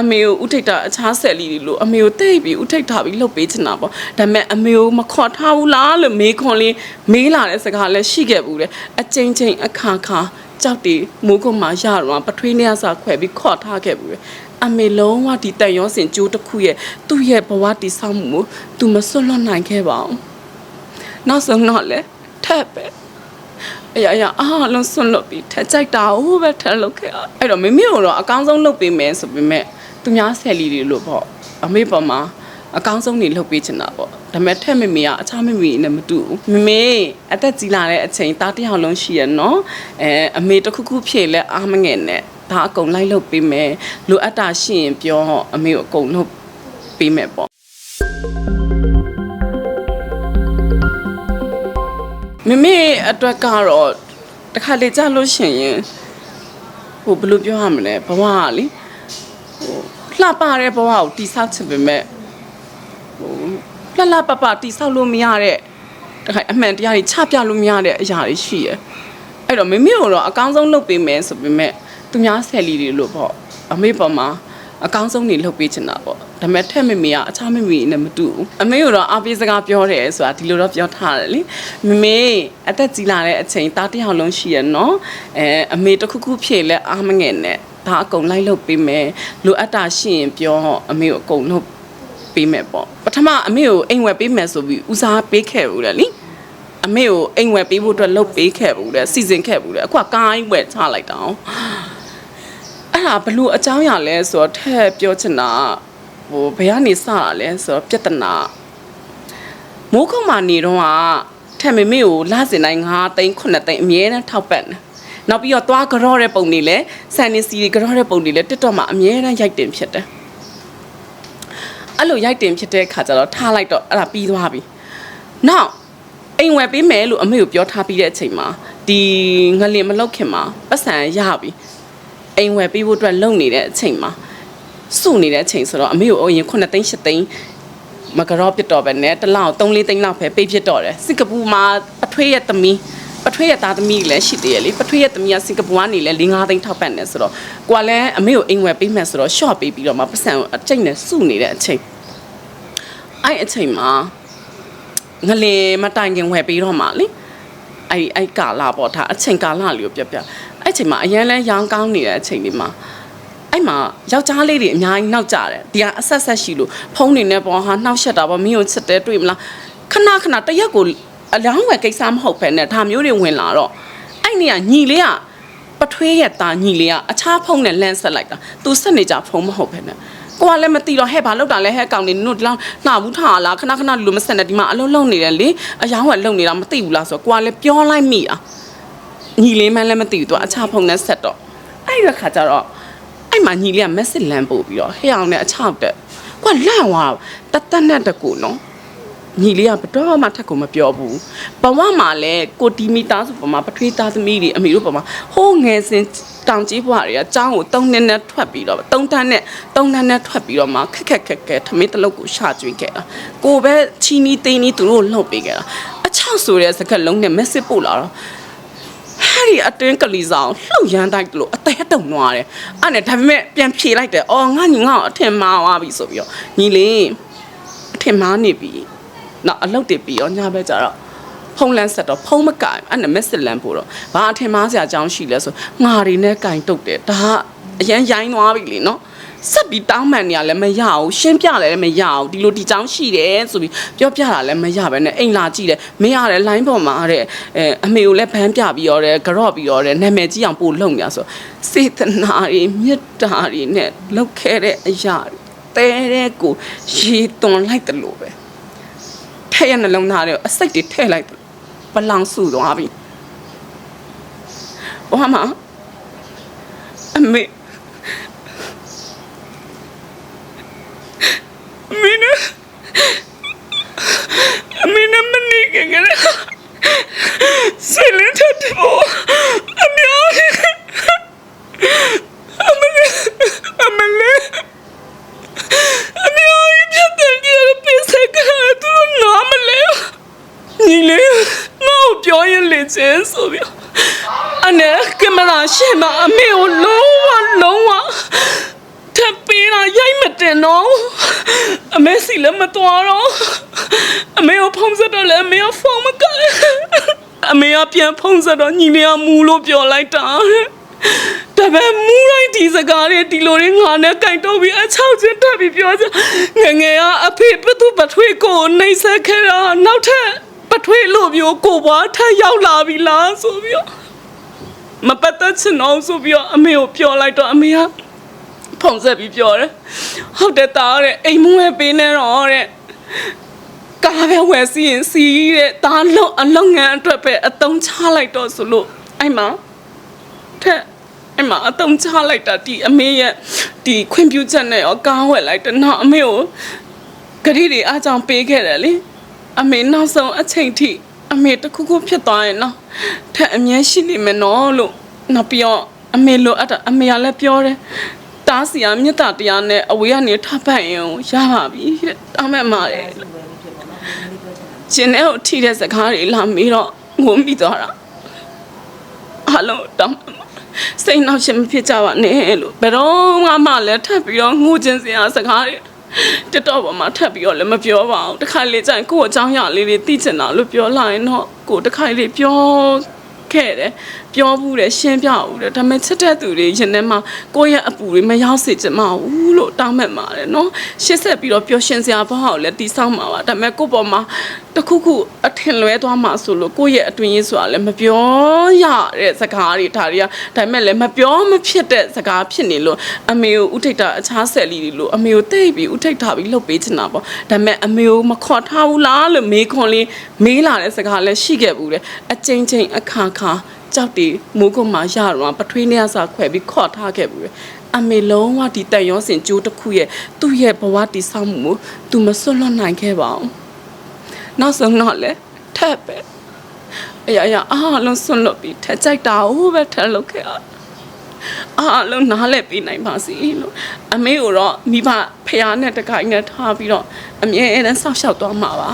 အမေကိုဥထိတ်တာအခြားဆက်လီတွေလို့အမေကိုတိတ်ပြီးဥထိတ်ထားပြီးလှုပ်ပေးချင်တာပေါ့ဒါပေမဲ့အမေကိုမခေါ်ထားဘူးလားလို့မေးခွန်းလေးမေးလာတဲ့စကားလည်းရှိခဲ့ဘူးတဲ့အချင်းချင်းအခါခါကြောက်တီမိုးကုတ်မှာရတော့ပထွေးနေရစာခွဲပြီးခေါ်ထားခဲ့ဘူးလေအမေလုံးဝဒီတန်ရောစင်ကျိုးတစ်ခုရဲ့သူ့ရဲ့ဘဝတည်ဆောက်မှုကိုသူမစွန့်လွတ်နိုင်ခဲ့ပါဘူးနောက်ဆုံးတော့လေထပ်ပဲအရာရာအားလုံးဆွန့်လွတ်ပြီးထက်ကြိုက်တာဟိုပဲထက်လုပ်ခဲ့ရအဲ့တော့မိမိကိုတော့အကောင်းဆုံးလုပ်ပေးမယ်ဆိုပေမဲ့ သူများဆယ်လီတွေလို့ပေါ့အမေပေါ်မှာအကောင်းဆုံးနေလုပ်ပေးချင်တာပေါ့ဒါပေမဲ့ထက်မိမိကအခြားမိမိနဲ့မတူဘူးမိမိအသက်ကြီးလာတဲ့အချိန်တားတစ်ယောက်လုံးရှိရနော်အဲအမေတစ်ခုခုဖြည့်လဲအားမငယ်နဲ့ဒါအကုန်လိုက်လုပ်ပေးမယ်လိုအပ်တာရှိရင်ပြောအမေကိုအကုန်လုပ်ပေးမယ်ပေါ့မမေအတွက်ကတော့တခါလေကြာလို့ရှိရင်ဟိုဘယ်လိုပြောရမလဲဘဝကလေဟို လှပတဲ့ဘဝကိုတိဆောက်ချင်ပေမဲ့ဟိုလှလှပပတိဆောက်လို့မရတဲ့တခါအမှန်တရားကြီးချပြလို့မရတဲ့အရာတွေရှိရယ်အဲ့တော့မမေကိုတော့အကောင်းဆုံးလုပ်ပေးမယ်ဆိုပေမဲ့သူများဆယ်လီတွေလို့ပေါ့အမေပေါ်မှာအကောင်းဆုံးနေလုပ်ပေးချင်တာပေါ့ဒါပေမဲ့ထက်မေမေကအခြားမေမေနဲ့မတူဘူးအမေကတော့အားပေးစကားပြောတယ်ဆိုတာဒီလိုတော့ပြောထားတယ်လေမမေအသက်ကြီးလာတဲ့အချိန်တားတစ်ယောက်လုံးရှိရနော်အဲအမေတစ်ခုခုဖြည့်လဲအားမငယ်နဲ့ ဒါအကုန်လိုက်လုပ်ပေးမယ်လိုအပ်တာရှိရင်ပြောအမေကိုအကုန်လုပ်ပေးမယ်ပေါ့ပထမအမေကိုအိမ်ဝယ်ပေးမယ်ဆိုပြီးဦးစားပေးခဲ့ဘူးလေလေအမေကိုအိမ်ဝယ်ပေးဖို့အတွက်လုပ်ပေးခဲ့ဘူးလေစီစဉ်ခဲ့ဘူးလေအခုကကိုင်းဝယ်ချလိုက်တာအောင်အဲ့ဒါဘလို့အကြောင်းအရာလဲဆိုတော့ထက်ပြောချင်တာဟိုဘယ်ကနေစတာလဲဆိုတော့ပြဿနာမိုးခုံမာနေတော့ကထက်မေမေကိုလာစင်တိုင်း9သိန်း9သိန်းအမြဲတမ်းထောက်ပံ့တယ် နောက်ပြီးတော့သွားကြောတဲ့ပုံတွေလဲဆန်နေစီတွေကြောတဲ့ပုံတွေလဲ TikTok မှာအမြဲတမ်းရိုက်တင်ဖြစ်တယ်အဲ့လိုရိုက်တင်ဖြစ်တဲ့ခါကျတော့ထားလိုက်တော့အဲ့ဒါပြီးသွားပြီနောက်အိမ်ဝယ်ပေးမယ်လို့အမေကိုပြောထားပြီးတဲ့အချိန်မှာဒီငလင်မလောက်ခင်မှာပတ်စံရပြီအိမ်ဝယ်ပေးဖို့အတွက်လုံနေတဲ့အချိန်မှာစုနေတဲ့အချိန်ဆိုတော့အမေကိုအရင်9သိန်း10သိန်းမကြော့ပြစ်တော့ပဲနဲ့တစ်လောက်3 4သိန်းလောက်ပဲပေးဖြစ်တော့တယ်စင်ကာပူမှာပထွေးရဲ့သမီး ပထွေးရဲ့သားသမီးလည်းရှိသေးတယ်လေပထွေးရဲ့သမီးကစင်ကာပူကနေလည်း4 5သိန်းထောက်ပံ့တယ်ဆိုတော့ကိုကလည်းအမေကိုအိမ်ဝယ်ပေးမယ်ဆိုတော့ short ပေးပြီးတော့မှပတ်စံကိုအကျိတ်နဲ့စုနေတဲ့အချိန်အဲ့အချိန်မှာငလင်မတိုင်ခင်ဝယ်ပေးတော့မှလေအဲ့အဲ့ကာလာပေါ့ဒါအချိန်ကာလလေးကိုပြပြအဲ့ချိန်မှာအရင်လဲရောင်းကောင်းနေတဲ့အချိန်လေးမှာအဲ့မှာယောက်ျားလေးတွေအများကြီးနောက်ကြတယ်ဒီကအဆက်ဆက်ရှိလို့ဖုန်းနေနဲ့ပေါ့ဟာနှောက်ရှက်တာပေါ့မင်းကိုချစ်တယ်တွေ့မလားခဏခဏတရက်ကို အလောင်းဝယ်ကိစ္စမဟုတ်ပဲနဲ့ဒါမျိုးတွေဝင်လာတော့အဲ့နေကညီလေးကပထွေးရဲ့ตาညီလေးကအခြားဖုန်းနဲ့လန့်ဆက်လိုက်တာသူဆက်နေကြဖုန်းမဟုတ်ပဲနဲ့ကိုကလည်းမသိတော့ဟဲ့ဘာလောက်တာလဲဟဲ့ကောင်နေနင်တို့ဒီလောက်နှာဘူးထားလားခဏခဏလူလိုမဆက်နဲ့ဒီမှာအလုံးလုံးနေတယ်လေအယောင်းကလုံနေတာမသိဘူးလားဆိုတော့ကိုကလည်းပြောလိုက်မိတာညီလေးမှန်းလည်းမသိဘူးသူကအချဖုံနဲ့ဆက်တော့အဲ့ဒီခါကျတော့အဲ့မှာညီလေးက message လမ်းပို့ပြီးတော့ဟဲ့အောင်နဲ့အချောက်တက်ကွာလန့်သွားတတ်တတ်နဲ့တကူနော် ညီလေးကဘတော်မှထက်ကိုမပြောဘူးဘဝမှာလည်းကိုတီမီသားဆိုပမာပထွေးသားသမီးတွေအမေတို့ပမာဟိုးငယ်စင်တောင်ကြီးဘွားတွေကကျောင်းကို၃နှစ်နဲ့ထွက်ပြီးတော့၃တန်းနဲ့၃တန်းနဲ့ထွက်ပြီးတော့မှခက်ခက်ခက်ခက်ထမင်းတစ်လုံးကိုရှာကျွေးခဲ့တာကိုပဲချီနီသိန်းနီးသူတို့လှုပ်ပေးခဲ့တာအချောက်ဆိုတဲ့စကားလုံးနဲ့ message ပို့လာတော့ဟာဒီအတွင်းကလေးဆောင်လှုပ်ရမ်းတိုက်လို့အသေးတုံသွားတယ်အဲ့နဲ့ဒါပေမဲ့ပြန်ဖြေလိုက်တယ်အော်ငါညီငါ့ကိုအထင်မှားသွားပြီဆိုပြီးတော့ညီလေးအထင်မှားနေပြီ နောက်အလုပ်တည်ပြီးရောညဘက်ကျတော့ဖုန်းလန်းဆက်တော့ဖုန်းမကင်အဲ့နဲ့မက်ဆေ့လန်းပို့တော့ဘာအထင်မှားစရာအကြောင်းရှိလဲဆိုငါတွေနဲ့ကင်တုတ်တယ်ဒါကအရန်ရိုင်းသွားပြီလေနော်ဆက်ပြီးတောင်းမှန်နေရလည်းမရဘူးရှင်းပြလည်းမရဘူးဒီလိုဒီကြောင်းရှိတယ်ဆိုပြီးပြောပြတာလည်းမရပဲနဲ့အိမ်လာကြည့်တယ်မင်းရတယ် line ပေါ်မှာတဲ့အဲအမေကိုလည်းဗန်းပြပြီးရောတယ်ကြော့ပြီးရောတယ်နာမည်ကြီးအောင်ပို့လုံညာဆိုစေတနာတွေမေတ္တာတွေနဲ့လောက်ခဲ့တဲ့အရာတွေတဲတဲ့ကိုရေသွန်လိုက်တယ်လို့ပဲ ထဲ့ရနှလုံးသားတွေအစိတ်တွေထဲ့လိုက်တယ်ပလောင်စုသွားပြီဟိုမှာအမေမင်းနဲ့မင်းနဲ့မနေကြကြလေဆယ်လင်းထတ်ဖို့အမြောက်အမလေးအမလေးအမြောက်ပြတ်တယ်ကြရပစ္စကတူနော်မလေးညီလေး ငါ့ကိုပြောရင်လေချင်ဆိုပြီးအနေကင်မရာရှေ့မှာအမေကိုလုံးဝလုံးဝထပ်ပေးတာရိုက်မတင်တော့အမေစီလည်းမတော်တော့အမေကိုဖုန်းဆက်တော့လည်းအမေကဖုန်းမကိုင်အမေကပြန်ဖုန်းဆက်တော့ညီလေးကမူလို့ပြောလိုက်တာတပည့်မူလိုက်ဒီစကားတွေဒီလိုတွေငါနဲ့ကြိုက်တော့ပြီးအချောက်ချင်းတက်ပြီးပြောကြငယ်ငယ်ကအဖေဘသူပထွေးကိုနှိမ့်ဆက်ခဲ့တာနောက်ထပ်ပ ထွေးလို့မျိုးကိုဘွားထပ်ရောက်လာပြီလားဆိုပြီးတော့မပတ်သက်ချင်တော့ဆိုပြီးတော့အမေကိုပြောလိုက်တော့အမေကဖုန်ဆက်ပြီးပြောတယ်ဟုတ်တယ်တားတဲ့အိမ်မွေးပေးနေတော့တဲ့ကားပဲဝယ်စီရင်စီတဲ့တားလုံးအလုံးငန်းအတွက်ပဲအတုံးချလိုက်တော့ဆိုလို့အဲ့မှာထက်အဲ့မှာအတုံးချလိုက်တာဒီအမေရဲ့ဒီခွင့်ပြုချက်နဲ့ရောကားဝယ်လိုက်တယ်နောက်အမေကိုဂရီတွေအားကြောင့်ပေးခဲ့တယ်လေ အမေနောက်ဆုံးအချိန်ထိအမေတစ်ခုခုဖြစ်သွားရင်နော်ထက်အမြဲရှိနေမယ်နော်လို့နောက်ပြီးတော့အမေလိုအပ်တာအမေကလည်းပြောတယ်တားစီယာမြတ်တာတရားနဲ့အဝေးကနေထပ်ပတ်ရင်ရပါပြီတဲ့တောင်းမဲ့မာတယ်ကျင်းတဲ့ကိုထိတဲ့စကားတွေလာမေးတော့ငုံပြီးသွားတာအလုံးတောင်းမှစိတ်နှောက်ရှက်မဖြစ်ကြပါနဲ့လို့ဘယ်တော့မှမလည်းထပ်ပြီးတော့ငိုခြင်းစရာစကားတွေ တက်တော့ပေါ်မှာထပ်ပြီးတော့လည်းမပြောပါဘူးတခါလေကျရင်ကိုယ့်အကြောင်းအရာလေးတွေသိချင်တာလို့ပြောလာရင်တော့ကိုယ်တခါလေးပြောခဲ့တယ် ပြောဘူးတယ်ရှင်းပြဘူးတယ်ဒါပေမဲ့ချစ်တဲ့သူတွေရင်ထဲမှာကိုယ့်ရဲ့အပူတွေမရောက်စေချင်မဘူးလို့တောင်းမှတ်ပါတယ်နော်ရှင်းဆက်ပြီးတော့ပျော်ရွှင်စရာဘောကိုလည်းတီးဆောင်မှာပါဒါပေမဲ့ကိုယ့်ပေါ်မှာတစ်ခုခုအထင်လွဲသွားမှာဆိုလို့ကိုယ့်ရဲ့အတွင်းရေးဆိုတာလည်းမပြောရတဲ့စကားတွေဒါတွေကဒါပေမဲ့လည်းမပြောမဖြစ်တဲ့စကားဖြစ်နေလို့အမေကိုဥထိတ်တာအခြားဆက်လီတွေလို့အမေကိုတိတ်ပြီးဥထိတ်တာပြီးလှုပ်ပေးချင်တာပေါ့ဒါပေမဲ့အမေကိုမခေါ်ထားဘူးလားလို့မေးခွန်းလေးမေးလာတဲ့စကားလည်းရှိခဲ့ဘူးတယ်အချင်းချင်းအခါခါ ကြောက်တီမိုးကုံမှာရတော့ပထွေးနေရစာခွဲပြီးခေါ်ထားခဲ့ဘူးတယ်အမေလုံးဝဒီတန်ရောစင်ကြိုးတစ်ခုရဲ့သူ့ရဲ့ဘဝတည်ဆောက်မှုကိုသူမစွန့်လွတ်နိုင်ခဲ့ပါဘူးနောက်ဆုံးတော့လေထပ်ပဲအရာရာအားလုံးစွန့်လွတ်ပြီးထက်ကြိုက်တာဟိုပဲထက်လုပ်ခဲ့ရတယ်အားလုံးနားလဲပေးနိုင်ပါစေလို့အမေကိုတော့မိဘဖះနဲ့တခိုင်းနဲ့ထားပြီးတော့အမြဲတမ်းဆောက်ရှောက်သွားမှာပါ